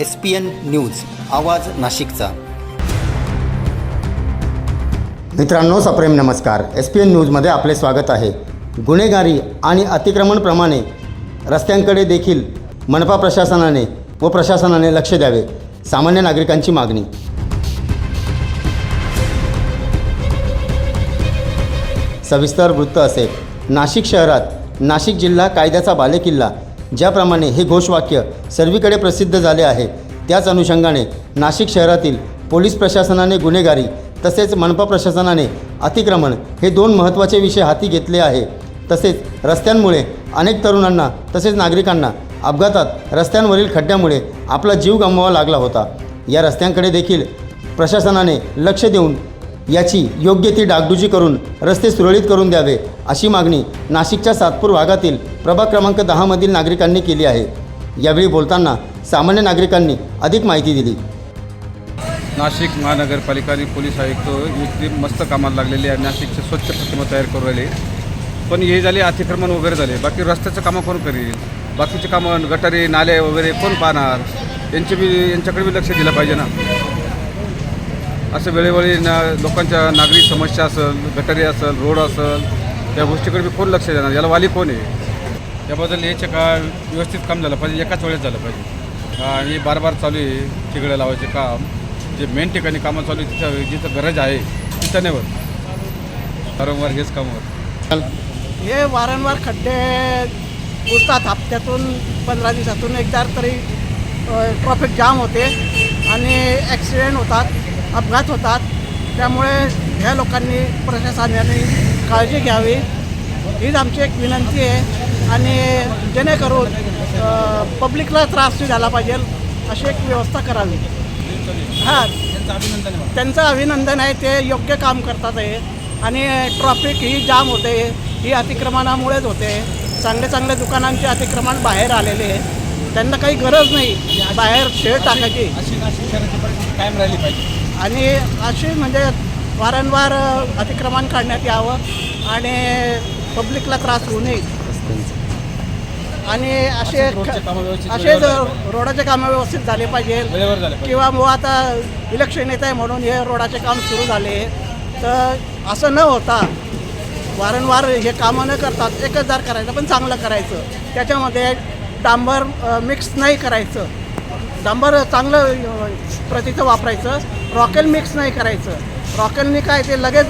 S P N news आवाज नाशिकचा. मित्रांनो सप्रेम नमस्कार. एस पी एन न्यूजमध्ये आपले स्वागत आहे. गुन्हेगारी आणि अतिक्रमणप्रमाणे रस्त्यांकडे देखील मनपा प्रशासनाने व प्रशासनाने लक्ष द्यावे सामान्य नागरिकांची मागणी. सविस्तर वृत्त असे नाशिक शहरात नाशिक जिल्हा कायद्याचा बालेकिल्ला ज्याप्रमाणे हे घोषवाक्य सर्वीकडे प्रसिद्ध झाले आहे त्याच अनुषंगाने नाशिक शहरातील पोलीस प्रशासनाने गुन्हेगारी तसेच मनपा प्रशासनाने अतिक्रमण हे दोन महत्त्वाचे विषय हाती घेतले आहे. तसेच रस्त्यांमुळे अनेक तरुणांना तसेच नागरिकांना अपघातात रस्त्यांवरील खड्ड्यामुळे आपला जीव गमवावा लागला होता. या रस्त्यांकडे देखील प्रशासनाने लक्ष देऊन याची योग्य ती डागडुजी करून रस्ते सुरळीत करून द्यावे अशी मागणी नाशिकच्या सातपूर भागातील प्रभाग क्रमांक दहामधील नागरिकांनी केली आहे. यावेळी बोलताना सामान्य नागरिकांनी अधिक माहिती दिली. नाशिक महानगरपालिका आणि पोलीस आयुक्त एकदम मस्त कामाला लागलेले आहे. नाशिकचे स्वच्छ प्रतिमा तयार करू राहिले. पण हे झाले अतिक्रमण वगैरे झाले. बाकी रस्त्याचं कामं कोण करेल? बाकीचे कामं गटारे नाले वगैरे कोण पाहणार? यांचे बी यांच्याकडे बी लक्ष दिलं पाहिजे ना. असं वेळोवेळी ना लोकांच्या नागरिक समस्या असेल गटारे असेल रोड असेल त्या गोष्टीकडे मी कोण लक्ष देणार याला वाली कोण आहे? त्याबद्दल याचे का व्यवस्थित काम झालं पाहिजे एकाच वेळेस झालं पाहिजे. आणि बार बार चालू आहे तिकडे लावायचे काम. जे मेन ठिकाणी कामं चालू आहे तिथं जिथं गरज आहे तिथं नाही होत. वारंवार हेच काम होत. हे वारंवार खड्डे उरतात हप्त्यातून पंधरा दिवसातून एकदा तरी ट्रॉफिक जाम होते आणि ॲक्सिडेंट होतात अपघात होतात. त्यामुळे ह्या लोकांनी प्रशासनाने काळजी घ्यावी. हीच आमची एक विनंती आहे. आणि जेणेकरून पब्लिकला त्रास नाही झाला पाहिजे अशी एक व्यवस्था करावी. हां त्यांचं अभिनंदन आहे ते योग्य काम करतात आहे. आणि ट्रॉफिक ही जाम होते ही अतिक्रमणामुळेच होते. चांगले चांगले दुकानांचे अतिक्रमण बाहेर आलेले आहे. त्यांना काही गरज नाही बाहेर शेड टाकायची. कायम राहिली पाहिजे. आणि अशी म्हणजे वारंवार अतिक्रमण काढण्यात यावं आणि पब्लिकला त्रास होऊ नये. आणि असे असे रोडाचे कामं व्यवस्थित झाले पाहिजे. किंवा मग आता इलेक्शन येत आहे म्हणून हे रोडाचे काम सुरू झाले. तर असं न होता वारंवार हे कामं न करतात एकच दार करायचं पण चांगलं करायचं. त्याच्यामध्ये डांबर मिक्स नाही करायचं. डांबर चांगलं प्रतीचं वापरायचं. रॉकेल मिक्स नाही करायचं. रॉकेलनी काय ते लगेच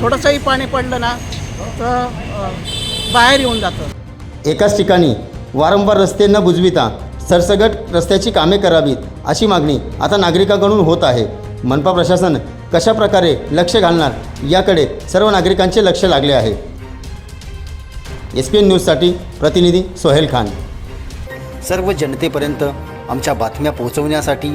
थोडंसंही पाणी पडलं ना तर बाहेर येऊन जातं. एकाच ठिकाणी वारंवार रस्ते न बुजविता सरसगट रस्त्याची कामे करावीत अशी मागणी आता नागरिकांकडून होत आहे. मनपा प्रशासन कशा प्रकारे लक्ष घालणार याकडे सर्व नागरिकांचे लक्ष लागले आहे. एस पी एन न्यूजसाठी प्रतिनिधी सोहेल खान. सर्व जनतेपर्यंत आमच्या बातम्या पोहोचवण्यासाठी